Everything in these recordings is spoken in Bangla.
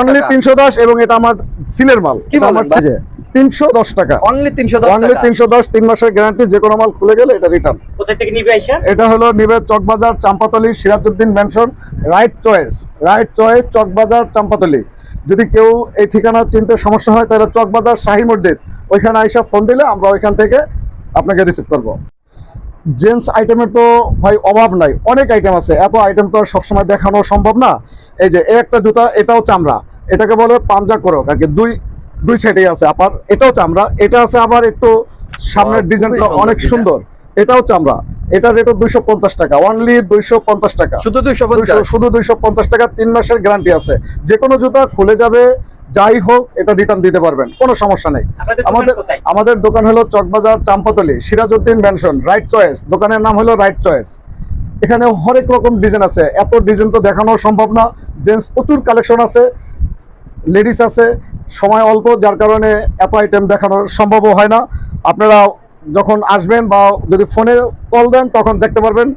অনলি তিনশো দশ এবং এটা আমার সিলের মাল। আমার সিজে তিনশো দশ টাকা। অনলি তিনশো দশ অনলি তিনশো দশ তিন মাসের গ্যারান্টি যে কোনো মাল খুলে গেলে এটা রিটার্ন কোথা থেকে নিবে এটা হলো নিবে Chawkbazar Champatoli Sirajuddin mansion right choice right choice Chawkbazar Champatoli. যদি কেউ এই ঠিকানা চিনতে সমস্যা হয় তাহলে চকবাজার শাহী মসজিদ। ওইখানে আইসা ফোন দিলে আমরা ওইখান থেকে আপনাকে রিসিভ করব। জেন্টস আইটেমের তো ভাই অভাব নাই অনেক আইটেম আছে। এত আইটেম তো আর সবসময় দেখানো সম্ভব না। এই যে একটা জুতা এটাও চামড়া। এটাকে বলে পাঞ্জা করক। আর কি দুই দুই সাইডেই আছে আবার এটাও চামড়া। এটা আছে আবার একটু সামনের ডিজাইনটা অনেক সুন্দর। এটাও চামড়া। এটা রেটও দুইশো পঞ্চাশ টাকা। অনলি দুইশো পঞ্চাশ টাকা। শুধু দুইশো শুধু দুইশো পঞ্চাশ টাকা তিন মাসের গ্যারান্টি আছে। যে কোনো জুতা খুলে যাবে যাই হোক এটা রিটার্ন দিতে পারবেন কোনো সমস্যা নেই। আমাদের আমাদের দোকান হলো Chawkbazar Champatoli Sirajuddin mansion right choice দোকানের নাম হলো রাইট চয়েস এখানে হরেক রকম ডিজাইন আছে। এত ডিজাইন তো দেখানো সম্ভব না। জেন্টস প্রচুর কালেকশন আছে। লেডিস আছে। সময় অল্প যার কারণে এত আইটেম দেখানো সম্ভবও হয় না। আপনারা যখন আসবেন বা যদি ফোনে কল দেন তখন দেখতে পারবেন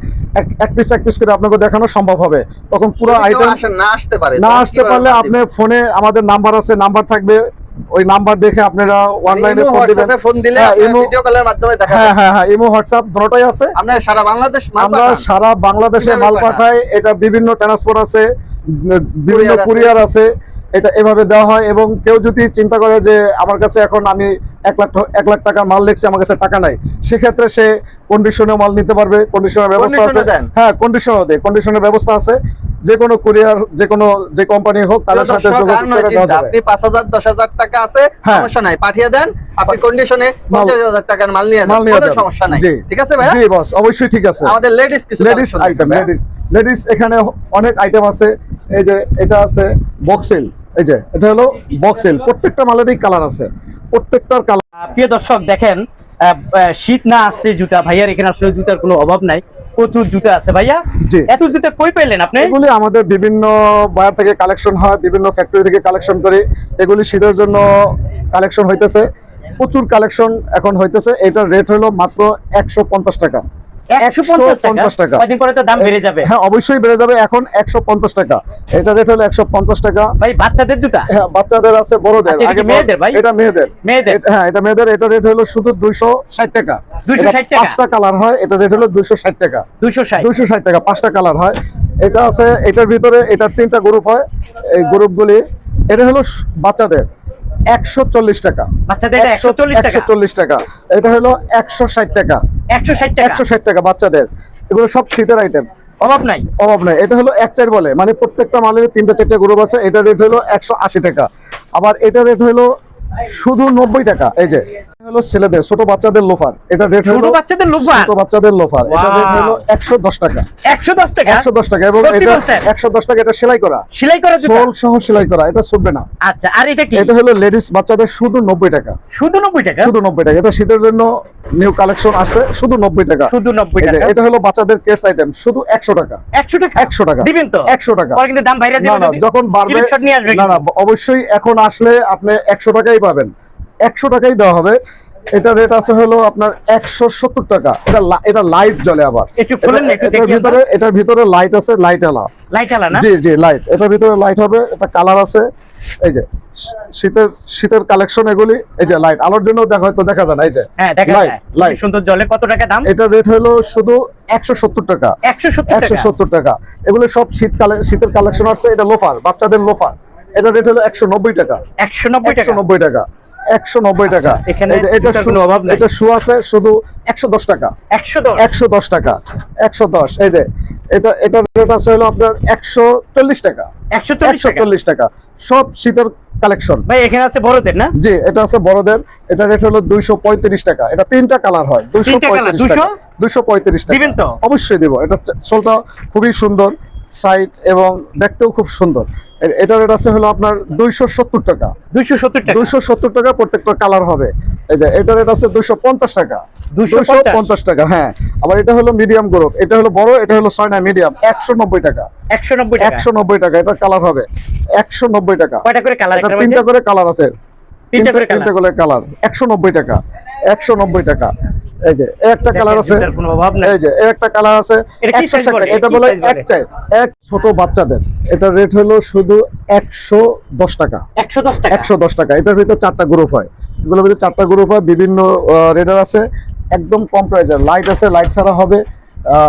এক পিস এক পিস করে আপনাকে দেখানো সম্ভব হবে। তখন পুরো আইটেম না আসতে পারে না আসতে পারলে আপনি ফোনে আমাদের নাম্বার আছে নাম্বার থাকবে ওই নাম্বার দেখে আপনারা অনলাইনে ফোন দিবেন। ফোন দিলে হ্যাঁ, ভিডিও কলের মাধ্যমে দেখা হ্যাঁ হ্যাঁ হ্যাঁ ইমো হোয়াটসঅ্যাপ দুটোই আছে। আমরা সারা বাংলাদেশ মাল আমরা সারা বাংলাদেশে মাল? পাঠাই এটা বিভিন্ন ট্রান্সপোর্ট আছে বিভিন্ন কুরিয়ার আছে। এটা এভাবে দেওয়া হয় এবং কেউ যদি চিন্তা করে যে আমার কাছে এখন আমি এক লাখ এক লাখ টাকার মাল লিখছি আমার কাছে টাকা নাই সেক্ষেত্রে সে কন্ডিশনে মাল নিতে পারবে কন্ডিশনের ব্যবস্থা আছে? হ্যাঁ কন্ডিশনও দেয় কন্ডিশনের ব্যবস্থা আছে। যে কোনো কুরিয়ার যে কোনো যে কোম্পানি হোক তাদের সাথে আপনি পাঁচ হাজার দশ হাজার টাকা আছে হ্যাঁ। সমস্যা নাই পাঠিয়ে দেন আপনি কন্ডিশনে পঞ্চাশ হাজার টাকার মাল নিয়ে যান কোনো সমস্যা নাই। ঠিক আছে ভাই জি বস অবশ্যই ঠিক আছে। আমাদের লেডিস কিছু লেডিস আইটেম লেডিস লেডিস এখানে অনেক আইটেম আছে এই যে এটা আছে বক্সেল এই যে এটা হলো বক্সেল প্রত্যেকটা মালেরই কালার আছে। প্রত্যেকটার কালার প্রিয় দর্শক দেখেন শীত না আসতে জুতা। ভাইয়ার এখানে আসলে জুতার কোনো অভাব নাই। প্রচুর জুতা আছে। ভাইয়া। এত জুতা কই পাইলেন আপনি? এগুলি আমাদের বিভিন্ন বায়ার থেকে কালেকশন হয় বিভিন্ন ফ্যাক্টরি থেকে কালেকশন করি। এগুলি শীতের জন্য কালেকশন হইতেছে। প্রচুর কালেকশন এখন হইতেছে। এটার রেট হলো মাত্র একশো পঞ্চাশ টাকা। টাকা। পরে তো দাম বেড়ে যাবে? হ্যাঁ অবশ্যই বেড়ে যাবে। এখন একশো পঞ্চাশ টাকা। এটা রেট হলো টাকা। ভাই বাচ্চাদের জুতা? হ্যাঁ বাচ্চাদের আছে বড়দের। আচ্ছা, মেয়েদের ভাই? এটা মেয়েদের। মেয়েদের? হ্যাঁ এটা মেয়েদের। এটা রেট হলো শুধু দুইশো ষাট টাকা। 260 এটা টাকা? পাঁচটা কালার হয় এটা রেট হলো দুইশো ষাট টাকা। ষাট? দুইশো ষাট টাকা পাঁচটা কালার হয়। এটা আছে এটার ভিতরে এটার তিনটা গ্রুপ হয় এই গ্রুপগুলি। এটা হলো বাচ্চাদের। একশো চল্লিশ টাকা। একশো চল্লিশ টাকা? এটা হলো একশো ষাট টাকা। একশো ষাট টাকা? একশো ষাট টাকা বাচ্চাদের। এগুলো সব শীতের আইটেম অভাব নাই? অভাব নাই। এটা হলো এক চার বলে। মানে প্রত্যেকটা মালের তিনটা চারটা গ্রুপ আছে এটা রেট হলো একশো আশি টাকা। আবার এটা রেট হলো শুধু নব্বই টাকা। এই যে হলো ছেলেদের ছোট বাচ্চাদের লোফার এটা রেট ছোট বাচ্চাদের লোফার ছোট বাচ্চাদের লোফার এটা রেট হলো একশো দশ টাকা। একশো দশ টাকা? একশো দশ টাকা। এবং এটা বলছেন? একশো দশ টাকা এটা সেলাই করা। সেলাই করা জুতা? সোল সহ সেলাই করা এটা ছুটবে না। আচ্ছা আর এটা কি? এটা হলো লেডিস বাচ্চাদের শুধু নব্বই টাকা। শুধু নব্বই টাকা? শুধু নব্বই টাকা। এটা শীতের জন্য নিউ কালেকশন আছে শুধু নব্বই টাকা। শুধু নব্বই এই যে, টাকা? এটা হলো বাচ্চাদের কেস আইটেম শুধু একশো টাকা। একশো টাকা? একশো টাকা। দিবেন তো? একশো টাকা। পরে কিন্তু দাম বাইরে না না যখন বাড়বে স্ক্রিনশট নিয়ে আসবে না না অবশ্যই এখন আসলে আপনি একশো টাকাই পাবেন। একশো টাকাই দেওয়া হবে। এটা রেট আছে হলো আপনার একশো সত্তর টাকা। এটা এটা লাইট জ্বলে আবার। এটার ভিতরে এটার ভিতরে লাইট আছে লাইট আলা। লাইট আলা জি জি লাইট এটার ভিতরে লাইট হবে এটা কালার আছে। এই যে শীতের শীতের কালেকশন এগুলি এই যে লাইট আলোর জন্য দেখা হয়তো দেখা যায় না এই যে। হ্যাঁ দেখা লাইট যায় লাইট সুন্দর জলে কত টাকা দাম? এটা রেট হলো শুধু একশো সত্তর টাকা। একশো সত্তর টাকা? এগুলো সব শীতকালে শীতের কালেকশন আছে। এটা লোফার বাচ্চাদের লোফার এটা রেট হলো একশো নব্বই টাকা। একশো নব্বই টাকা? একশো নব্বই টাকা। একশো নব্বই টাকা। আচ্ছা, এখানে এটা জুতার কোনো শু- অভাব নাই। এটা শু আছে শুধু একশো দশ টাকা। একশো দশ? একশো দশ টাকা। একশো দশ এই যে এটা এটা রেট আছে হলো আপনার একশো চল্লিশ টাকা। একশো চল্লিশ টাকা? সব শীতের কালেকশন। ভাই এখানে আছে বড়দের না? জি এটা আছে বড়দের। এটা রেট হলো দুইশো পঁয়ত্রিশ টাকা। এটা তিনটা কালার হয় দুইশো পঁয়ত্রিশ টাকা। 200? দুইশো পঁয়ত্রিশ টাকা? অবশ্যই দিব। এটা সোলটা খুবই সুন্দর। সাইড এবং দেখতেও খুব সুন্দর। এটা রেট আছে হলো আপনার দুইশো সত্তর টাকা। দুইশো সত্তর টাকা? দুইশো সত্তর টাকা প্রত্যেকটা কালার হবে। এই যে এটা রেট আছে দুইশো পঞ্চাশ টাকা। 250 পঞ্চাশ? টাকা হ্যাঁ। আবার এটা হলো মিডিয়াম গ্রুপ এটা হলো বড় এটা হলো ছয় না মিডিয়াম একশো নব্বই টাকা। একশো নব্বই টাকা? একশো নব্বই টাকা এটা কালার হবে। একশো নব্বই টাকা। কয়টা করে কালার তিনটা করে কালার আছে। তিনটা করে তিনটা করে কালার একশো নব্বই টাকা। একশো টাকা। এই যে একটা কালার আছে। এই যে একটা কালার আছে। এটা কি 160 size বলে? এক চাই এক ছোট বাচ্চাদের। এটা রেট হলো শুধু একশো দশ টাকা। একশো দশ টাকা? একশো দশ টাকা। এটার ভিতরে চারটা গ্রুপ হয়। এগুলোর ভিতরে চারটা গ্রুপ হয়। বিভিন্ন রেডার আছে। একদম কম প্রাইজের লাইট আছে লাইট ছাড়া হবে।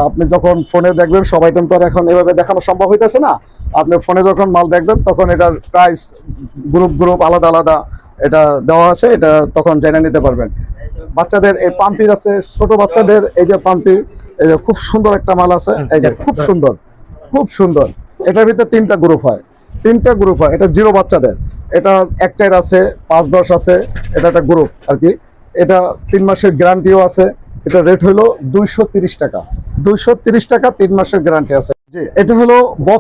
আপনি যখন ফোনে দেখবেন সব আইটেম তো আর এখন এভাবে দেখানো সম্ভব হইতেছে না। আপনি ফোনে যখন মাল দেখবেন তখন এটার প্রাইস গ্রুপ গ্রুপ আলাদা আলাদা। এটা দেওয়া আছে এটা তখন জেনে নিতে পারবেন। বাচ্চাদের এই পাম্পির আছে ছোট বাচ্চাদের এই যে পাম্পি এই যে খুব সুন্দর একটা মাল আছে এই যে খুব সুন্দর খুব সুন্দর। এটার ভিতরে তিনটা গ্রুপ হয়। তিনটা গ্রুপ হয় এটা জিরো বাচ্চাদের। এটা এক চার আছে পাঁচ দশ আছে এটা একটা গ্রুপ আর কি। এটা তিন মাসের গ্যারান্টিও আছে এটা রেট হলো দুইশো তিরিশ টাকা। দুইশো তিরিশ টাকা তিন মাসের গ্যারান্টি আছে। জি এটা হলো না?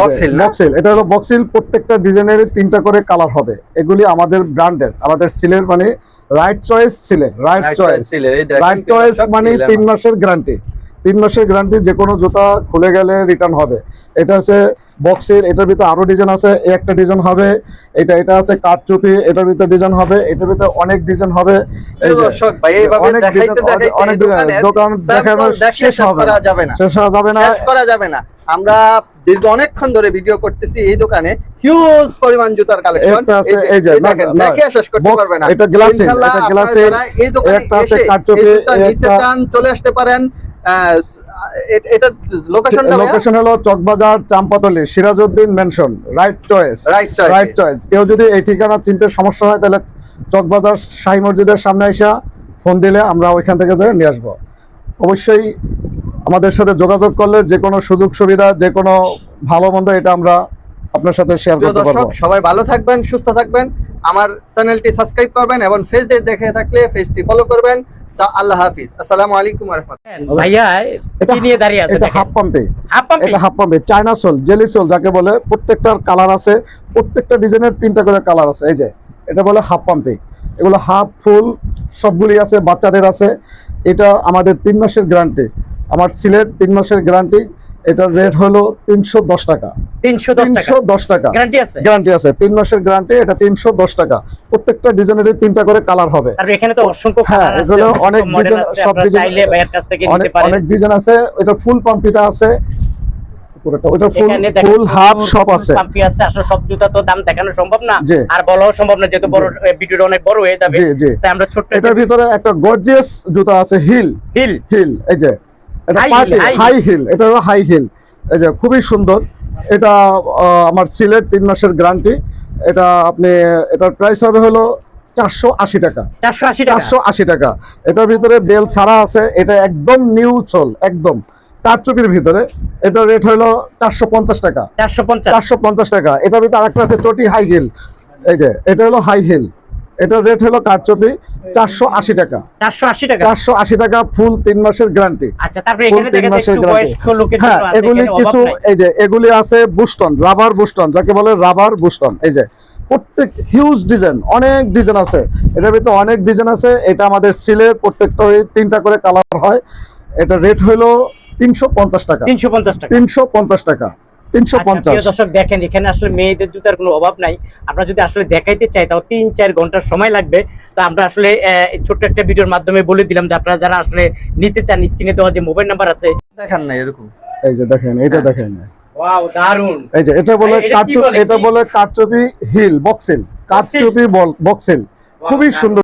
বক্সিল এটা হলো বক্সিল প্রত্যেকটা ডিজাইনের তিনটা করে কালার হবে। এগুলি আমাদের ব্র্যান্ডের আমাদের সিলের মানে রাইট চয়েস সিলের রাইট চয়েস রাইট চয়েস মানে তিন মাসের গ্যারান্টি তিন মাসের গ্যারান্টি যে কোনো জুতা খুলে গেলে রিটার্ন হবে। এটা হচ্ছে বক্সের এটার ভিতরে আরও ডিজাইন আছে এই একটা ডিজাইন হবে এটা এটা আছে কাঠ চুপি এটার ভিতরে ডিজাইন হবে এটার ভিতরে অনেক ডিজাইন হবে। অনেক দোকান দেখানো শেষ হবে না। শেষ হওয়া যাবে না। শেষ করা যাবে না। আমরা দীর্ঘ অনেকক্ষণ ধরে ভিডিও করতেছি এই দোকানে হিউজ পরিমাণ জুতার কালেকশন এই যে, না, না, দেখে শেষ করতে পারবে না। এটা glassy, এটা আপনারা এই দোকানে এসে এই কাঠচুপি, জুতা নিতে চান চলে আসতে পারেন। এটা লোকেশনটা লোকেশন হলো Chawkbazar Champatoli Sirajuddin mansion right choice right choice right choice কেউ যদি এই ঠিকানা চিনতে সমস্যা হয় তাহলে চকবাজার শাহী মসজিদের সামনে এসে ফোন দিলে আমরা ওইখান থেকে নিয়ে আসব। অবশ্যই আমাদের সাথে যোগাযোগ করলে যে কোনো সুযোগ সুবিধা যে কোনো ভালো মন্দ এটা আমরা আপনার সাথে শেয়ার করতে পারব। সবাই ভালো থাকবেন সুস্থ থাকবেন। আমার চ্যানেলটি সাবস্ক্রাইব করবেন এবং ফেসে দেখে থাকলে পেজটি ফলো করবেন। তা আল্লাহ হাফিজ। আসসালামু আলাইকুম ওয়া রাহমাতুল্লাহ। ভাইয়া এটা কি নিয়ে দাঁড়িয়ে আছে এটা হাফ পাম্পে হাফ পাম্প এটা হাফ পাম্পে চায়না সোল জেলি সোল যাকে বলে প্রত্যেকটার কালার আছে প্রত্যেকটা ডিজাইনের তিনটা করে কালার আছে। এই যে এটা বলে হাফ পাম্পে এগুলো হাফ ফুল সবগুলি আছে বাচ্চাদের আছে। এটা আমাদের তিন মাসের গ্যারান্টি আমার সিলেট তিন মাসের গ্যারান্টি এটার রেট হলো তিনশো দশ টাকা। তিনশো দশ টাকা। তিনশো দশ টাকা। গ্যারান্টি আছে? গ্যারান্টি আছে। তিন মাসের গ্যারান্টি এটা তিনশো দশ টাকা। প্রত্যেকটা ডিজাইনের তিনটা করে কালার হবে। এখানে তো অসংখ্য হ্যাঁ, এগুলো অনেক সব অনেক ডিজাইন আছে। এটা ফুল পাম্পিটা আছে। ওটা ফুল এখানে ফুল হাফ সব আছে। পাম্পি আছে। আসলে সব জুতা তো দাম দেখানো সম্ভব না। আর বলাও সম্ভব না যেহেতু বড় ভিডিওটা অনেক বড় হয়ে যাবে। তাই আমরা এটার ভিতরে একটা গর্জিয়াস জুতা আছে হিল হিল হিল এই যে। এটা হাই হিল এটা হলো হাই হিল এই যে খুবই সুন্দর। এটা আমার সিলেট তিন মাসের গ্যারান্টি এটা আপনি এটার প্রাইস হবে হলো চারশো আশি টাকা। চারশো আশি টাকা? চারশো আশি টাকা। এটার ভিতরে বেল ছাড়া আছে এটা একদম নিউ চল একদম। কারচুপির ভিতরে এটা রেট হলো চারশো পঞ্চাশ টাকা। চারশো পঞ্চাশ? টাকা। এটার ভিতরে আরেকটা আছে চটি হাই হিল এই যে এটা হলো হাই হিল এটার রেট হলো কারচুপি। চারশো আশি টাকা। চারশো আশি টাকা? চারশো আশি টাকা ফুল তিন মাসের গ্যারান্টি। আচ্ছা তারপরে তিন মাসের গ্যারান্টি। হ্যাঁ এগুলি কিছু এই যে এগুলি আছে বুস্টন রাবার বুস্টন যাকে বলে রাবার বুস্টন। এই যে প্রত্যেক হিউজ ডিজাইন অনেক ডিজাইন আছে। এটার ভিতরে অনেক ডিজাইন আছে। এটা আমাদের সিলের প্রত্যেকটা তিনটা করে কালার হয়। এটা রেট হলো তিনশো পঞ্চাশ টাকা। তিনশো পঞ্চাশ টাকা। তিনশো পঞ্চাশ টাকা। আচ্ছা, দর্শক দেখেন এখানে আসলে মেয়েদের জুতার কোনো অভাব নাই। আমরা যদি আসলে দেখাইতে চাই তাও তিন চার ঘণ্টার সময় লাগবে। তো আমরা আসলে ছোট্ট একটা ভিডিওর মাধ্যমে বলে দিলাম যে আপনারা যারা আসলে নিতে চান স্ক্রিনে দেওয়া যে মোবাইল নাম্বার আছে। দেখান না এরকম। এই যে দেখেন এটা। দেখেন। ওয়াও দারুণ এই যে এটা বলে বলে? হিল বক্সিল। বক্সিল। খুবই সুন্দর